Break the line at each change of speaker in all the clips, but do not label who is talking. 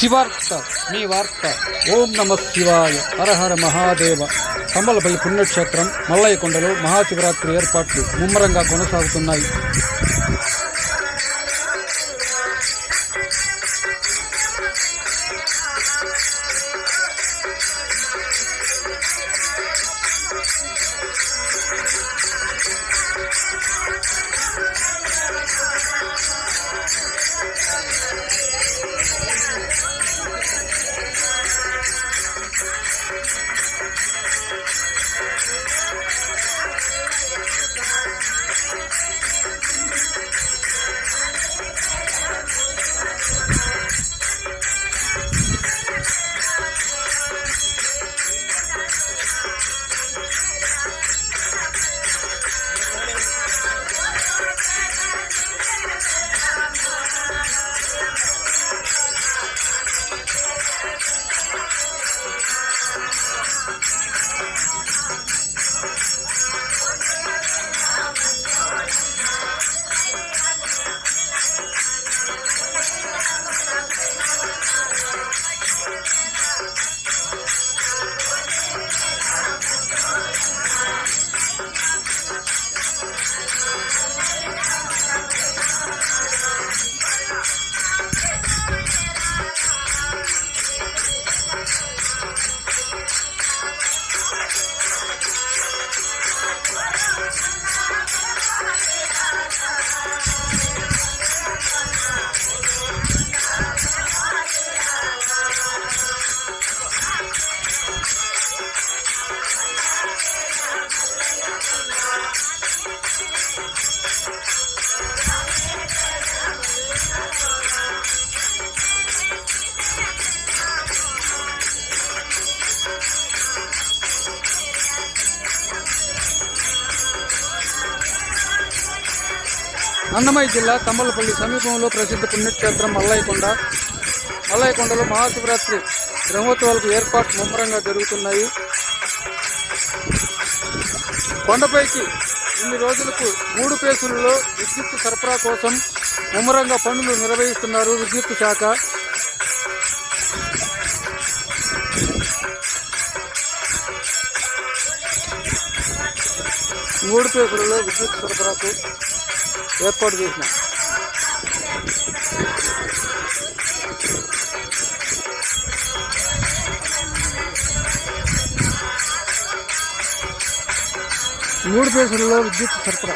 శివార్త మీ వార్త. ఓం నమ శివాయ. హరహర మహాదేవ. కంబలపల్లి పుణ్యక్షేత్రం మల్లయ్యకొండలో మహాశివరాత్రి ఏర్పాట్లు ముమ్మరంగా కొనసాగుతున్నాయి. అన్నమయ్య జిల్లా తమ్మలపల్లి సమీపంలో ప్రసిద్ధ పుణ్యక్షేత్రం మల్లయ్యకొండ. మల్లయ్యకొండలో మహాశివరాత్రి బ్రహ్మోత్సవాలకు ఏర్పాట్లు ముమ్మరంగా జరుగుతున్నాయి. కొండపైకి ఇన్ని రోజులకు మూడు పేసులలో విద్యుత్ సరఫరా కోసం ముమ్మరంగా పనులు నిర్వహిస్తున్నారు విద్యుత్ శాఖ. మూడు పేసులలో విద్యుత్ సరఫరాకు ఏర్పాటు చేసిన. మూడు పేసులలో విద్యుత్ సరఫరా.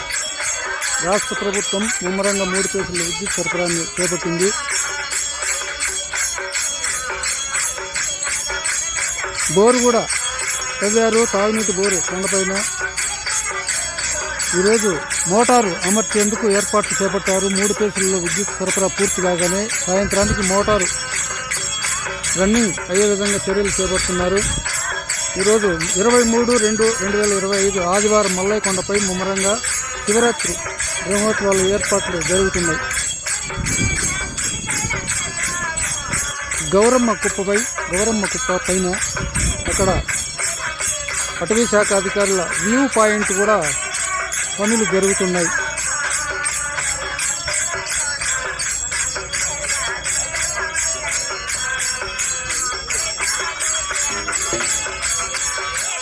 రాష్ట్ర ప్రభుత్వం ముమ్మరంగా మూడు పేసుల విద్యుత్ సరఫరాను చేపట్టింది. బోరు కూడా. తవ్వారు తాగునీటి బోరు కొండపైన ఈరోజు మోటారు అమర్చేందుకు ఏర్పాట్లు చేపట్టారు. మూడు పేసులలో విద్యుత్ సరఫరా పూర్తి కాగానే సాయంత్రానికి మోటారు రన్నింగ్ అయ్యే విధంగా చర్యలు చేపడుతున్నారు. ఈరోజు ఇరవై మూడు రెండు రెండు వేల ఇరవై ఐదు ఆదివారం మల్లయ్యకొండపై ముమ్మరంగా శివరాత్రి బ్రహ్మోత్సవాల ఏర్పాట్లు జరుగుతున్నాయి. గౌరమ్మ కుప్పపై గౌరమ్మ కుప్ప పైన అక్కడ అటవీ శాఖ అధికారుల వ్యూ పాయింట్ కూడా పనులు జరుగుతున్నాయి.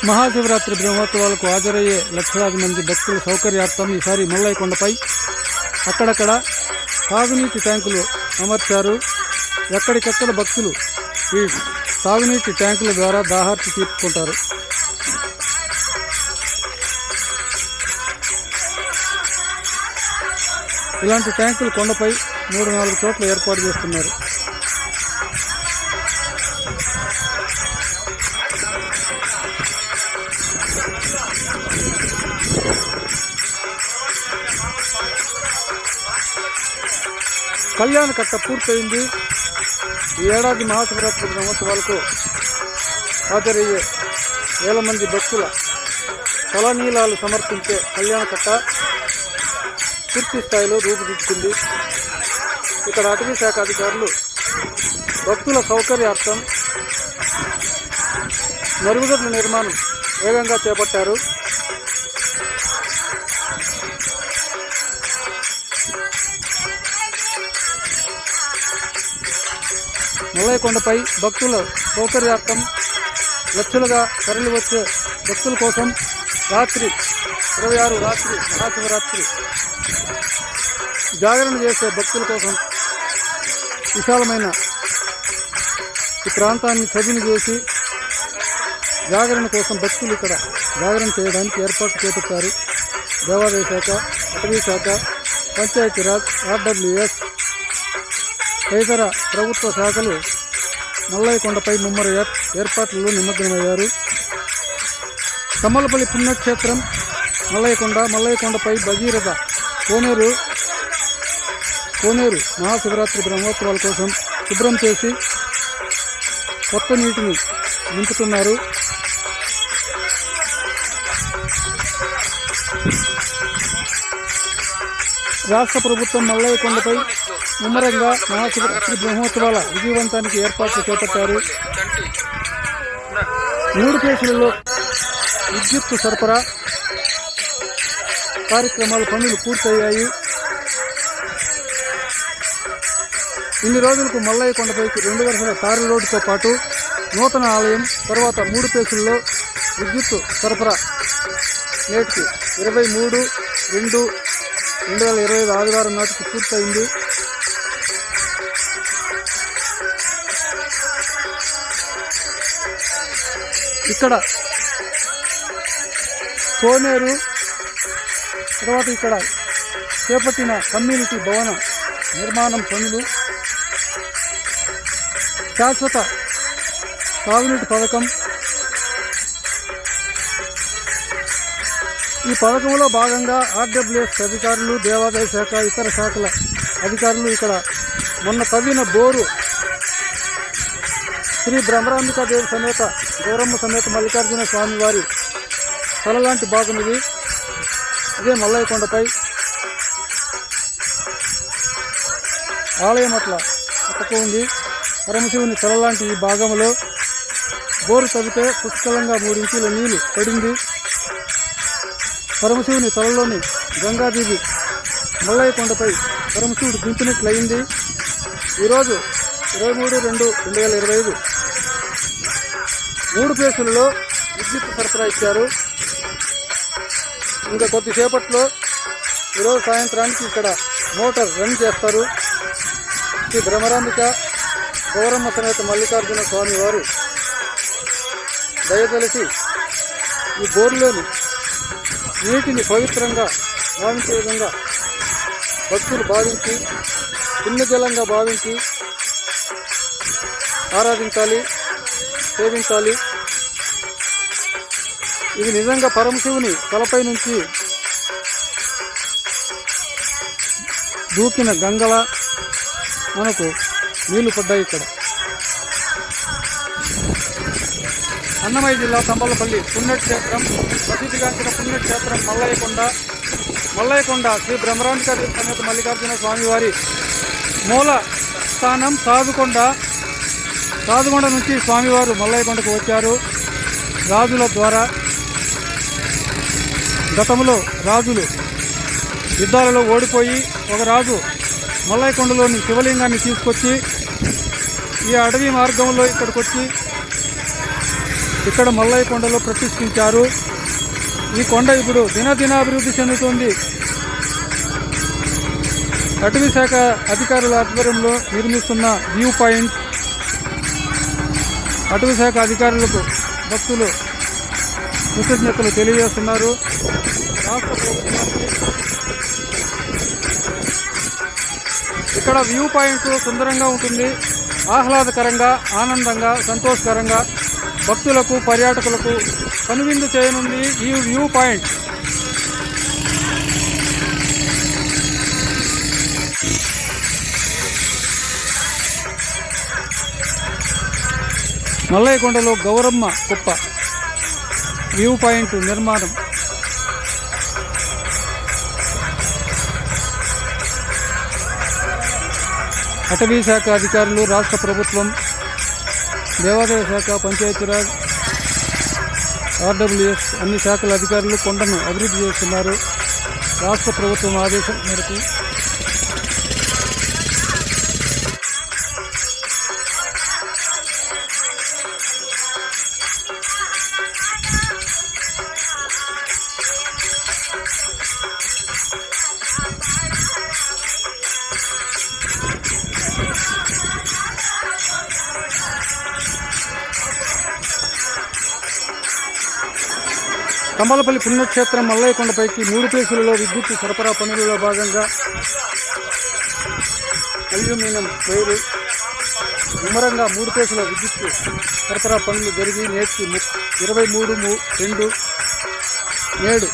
మహాశివరాత్రి బ్రహ్మోత్సవాలకు హాజరయ్యే లక్షలాది మంది భక్తుల సౌకర్యార్థం ఈసారి మల్లయ్యకొండపై అక్కడక్కడ తాగునీటి ట్యాంకులు అమర్చారు. ఎక్కడికక్కడ భక్తులు ఈ తాగునీటి ట్యాంకుల ద్వారా దాహార్తి తీర్చుకుంటారు. ఇలాంటి ట్యాంకులు కొండపై మూడు నాలుగు చోట్ల ఏర్పాటు చేస్తున్నారు. కళ్యాణ కట్ట పూర్తయింది. ఈ ఏడాది మహాశివరాత్రి బ్రహ్మోత్సవాలకు హాజరయ్యే వేల మంది భక్తుల తలనీలాలు సమర్పించే కళ్యాణ కట్ట పూర్తి స్థాయిలో రూపుదిద్దుకుంది. ఇక్కడ అటవీ శాఖ అధికారులు భక్తుల సౌకర్యార్థం మరుగుదొడ్ల నిర్మాణం వేగంగా చేపట్టారు. మల్లయ్యకొండపై భక్తుల సౌకర్యార్థం లక్షలుగా తరలి వచ్చే భక్తుల కోసం రాత్రి ఇరవై ఆరు రాత్రి మహాశివరాత్రి జాగరణ చేసే భక్తుల కోసం విశాలమైన ఈ ప్రాంతాన్ని చదివి చేసి జాగరణ కోసం భక్తులు ఇక్కడ జాగరణ చేయడానికి ఏర్పాటు చేపట్టారు. దేవాదాయ శాఖ అటవీ శాఖ పంచాయతీరాజ్ ఆర్డబ్ల్యూఎస్ తదితర ప్రభుత్వ శాఖలు మల్లయ్యకొండపై ముమ్మర ఏర్పాట్లలో నిమగ్నమయ్యారు. కమ్మలపల్లి పుణ్యక్షేత్రం మల్లయ్యకొండ మల్లయ్యకొండపై భగీరథ కోనేరు కోనేరు మహాశివరాత్రి బ్రహ్మోత్సవాల కోసం శుభ్రం చేసి కొత్త నీటిని నింపుతున్నారు. రాష్ట్ర ప్రభుత్వం మల్లయ్య కొండపై ముమ్మరంగా మహాశివరాత్రి బ్రహ్మోత్సవాల విజయవంతానికి ఏర్పాట్లు చేపట్టారు. మూడు కేసులలో విద్యుత్ సరఫరా కార్యక్రమాలు పనులు పూర్తయ్యాయి. ఇన్ని రోజులకు మల్లయ్య కొండపైకి రెండు వరుసల తారు రోడ్డుతో పాటు నూతన ఆలయం తర్వాత మూడు పేసుల్లో విద్యుత్ సరఫరా. నేటికి ఇరవై మూడు రెండు రెండు వేల ఇరవై ఐదు ఆదివారం నాటికి పూర్తయింది. ఇక్కడ కోనేరు తర్వాత ఇక్కడ చేపట్టిన కమ్యూనిటీ భవన నిర్మాణం పనులు శాశ్వత సాగునీటి పథకం. ఈ పథకంలో భాగంగా ఆర్డబ్ల్యూఎస్ అధికారులు దేవాదాయ శాఖ ఇతర శాఖల అధికారులు ఇక్కడ మొన్న తవ్విన బోరు శ్రీ బ్రహ్మరాంబికాదేవి సమేత గౌరమ్మ సమేత మల్లికార్జున స్వామి వారి తలలాంటి భాగం ఇది. ఇదే మల్లయ్య కొండపై ఆలయం అట్లా పక్కకు ఉంది. పరమశివుని తలలాంటి ఈ భాగంలో బోరు తవ్వితే పుష్కలంగా మూడు ఇంచుల నీళ్ళు పడింది. పరమశివుని తలలోని గంగాదేవి మల్లయ్య కొండపై పరమశివుడు దింపినట్లయింది. ఈరోజు ఇరవై మూడు రెండు రెండు వేల ఇరవై ఐదు. మూడు ప్లేసులలో విద్యుత్ సరఫరా ఇచ్చారు. ఇంకా కొద్దిసేపట్లో ఈరోజు సాయంత్రానికి ఇక్కడ మోటార్ రన్ చేస్తారు. శ్రీ భ్రమరాంబిక గౌరమ్మ సమేత మల్లికార్జున స్వామి వారు. దయతలిసి ఈ బోర్లోని నీటిని పవిత్రంగా భావించే విధంగా భక్తులు భావించి పుణ్యజలంగా భావించి ఆరాధించాలి సేవించాలి. ఇది నిజంగా పరమశివుని తలపై నుంచి దూకిన గంగల మనకు నీళ్ళు పడ్డాయి ఇక్కడ. అన్నమయ్య జిల్లా తంబలపల్లి పుణ్యక్షేత్రం ప్రసిద్ధిగాంచిన పుణ్యక్షేత్రం మల్లయ్యకొండ. మల్లయ్యకొండ శ్రీ బ్రహ్మరాంబిక సమేత మల్లికార్జున స్వామివారి మూల స్థానం సాధుకొండ. సాధుకొండ నుంచి స్వామివారు మల్లయ్యకొండకు వచ్చారు. రాజుల ద్వారా గతంలో రాజులు యుద్ధాలలో ఓడిపోయి ఒక రాజు మల్లయ్యకొండలోని శివలింగాన్ని తీసుకొచ్చి ఈ అడవి మార్గంలో ఇక్కడికి వచ్చి ఇక్కడ మల్లయ్య కొండలో ప్రతిష్ఠించారు. ఈ కొండ ఇప్పుడు దినదినాభివృద్ధి చెందుతుంది. అటవీ శాఖ అధికారుల ఆధ్వర్యంలో నిర్మిస్తున్న వ్యూ పాయింట్. అటవీ శాఖ అధికారులకు భక్తులు కృతజ్ఞతలు తెలియజేస్తున్నారు. రాష్ట్ర ఇక్కడ వ్యూ పాయింట్ సుందరంగా ఉంటుంది. ఆహ్లాదకరంగా ఆనందంగా సంతోషకరంగా భక్తులకు పర్యాటకులకు కనువిందు చేయనుంది ఈ వ్యూ పాయింట్. మల్లయ్యకొండలో గౌరమ్మ కుప్ప. వ్యూ పాయింట్ నిర్మాణం. అటవీ శాఖ అధికారులు రాష్ట్ర ప్రభుత్వం దేవాదాయ శాఖ పంచాయతీరాజ్ ఆర్డబ్ల్యూఎస్ అన్ని శాఖల అధికారులు కొండను అభివృద్ధి చేస్తున్నారు. రాష్ట్ర ప్రభుత్వం ఆదేశం మేరకు కమలపల్లి పుణ్యక్షేత్రం మల్లయ్యకొండపైకి మూడు ప్లేసులలో విద్యుత్ సరఫరా పనులలో భాగంగా అల్యూమినియం వైరు ముమ్మరంగా మూడు ప్లేసుల విద్యుత్ సరఫరా పనులు జరిగి నేటి ఇరవై మూడు రెండు నేడు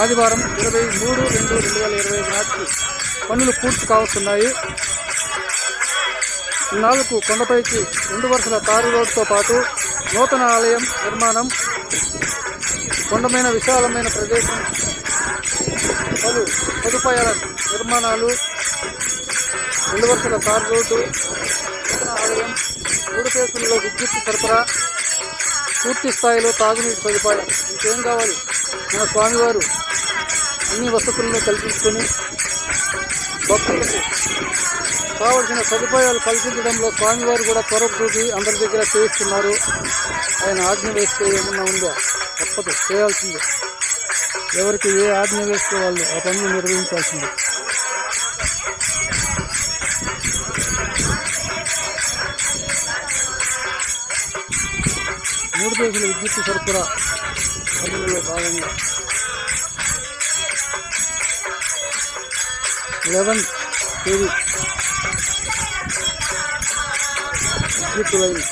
ఆదివారం ఇరవై మూడు రెండు రెండు వేల ఇరవై నాటికి పనులు పూర్తి కావస్తున్నాయి. నాలుగు కొండపైకి రెండు వరుసల తారు రోడ్డుతో పాటు నూతన ఆలయం నిర్మాణం కొండమైన విశాలమైన ప్రదేశం. పలు సదుపాయాల నిర్మాణాలు. రెండు వరుసల తారు రోడ్డు ఆలయం మూడు కేసుల్లో విద్యుత్ సరఫరా పూర్తి స్థాయిలో తాగునీటి సదుపాయం. ఇంకేం కావాలి? మన స్వామివారు అన్ని వసతులను కల్పించుకొని భక్తులకు కావలసిన సదుపాయాలు కల్పించడంలో స్వామివారు కూడా త్వర అందరి దగ్గర చేయిస్తున్నారు. ఆయన ఆజ్ఞ వేస్తే ఏమన్నా ఉందా? తప్పదు చేయాల్సిందే. ఎవరికి ఏ ఆజ్ఞ వేస్తే వాళ్ళు ఆ పనులు నిర్వహించాల్సిందే. మూడు పేజీల విద్యుత్ సరఫరా పనులలో భాగంగా లెవెన్ కేవీ విద్యుత్ లైన్